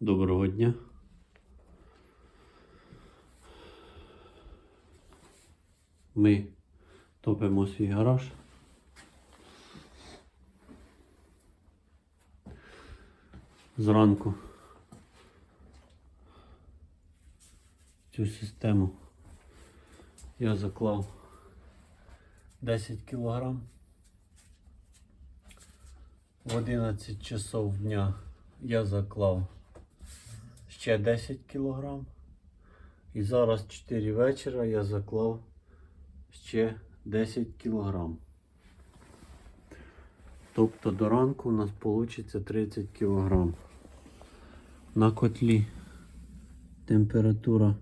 Доброго дня. Ми топимо свій гараж. Зранку цю систему я заклав 10 кілограм. В 11 часов дня я заклав ще 10 кілограм. І зараз 4 вечора я заклав ще 10 кілограм. Тобто до ранку у нас вийде 30 кілограм. На котлі температура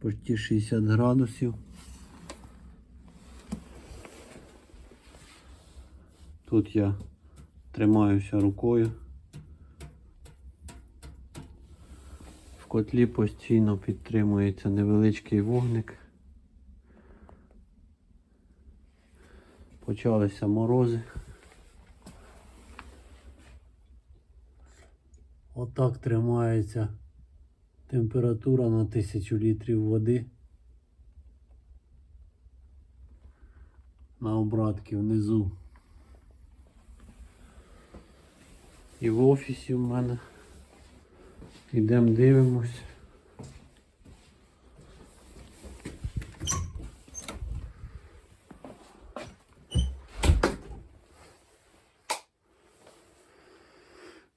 почти 60 градусів. Тут я тримаюся рукою. Котлі постійно підтримується невеличкий вогник. Почалися морози. Отак тримається температура на 1000 літрів води. На обратки внизу. І в офісі в мене. Ідемо дивимось.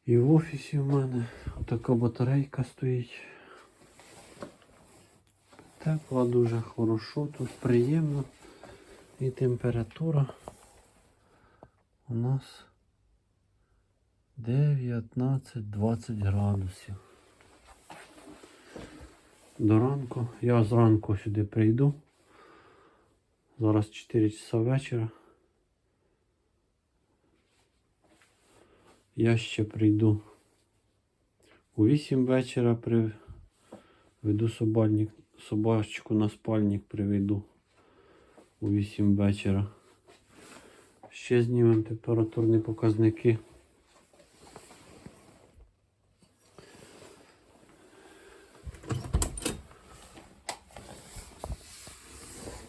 І в офісі в мене така батарейка стоїть. Тепло дуже хорошо, тут приємно. І температура у нас 19-20 градусів. До ранку. Я зранку сюди прийду. Зараз 4 часа вечора. Я ще прийду у 8 вечора приведу собальник, собачку на спальник приведу у 8 вечора. Ще знімемо температурні показники.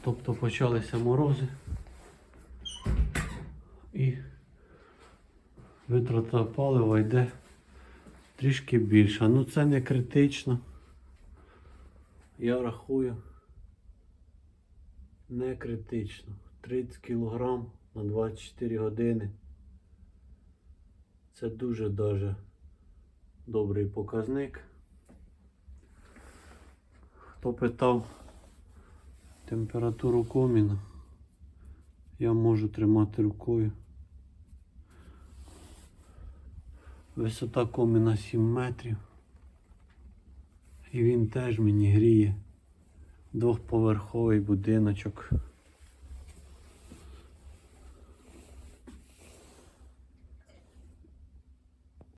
Тобто почалися морози і витрата палива йде трішки більша. Ну це не критично. Я рахую не критично. 30 кг на 24 години. Це дуже даже добрий показник. Хто питав температуру коміна, я можу тримати рукою. Висота коміна 7 метрів. І він теж мені гріє двохповерховий будиночок.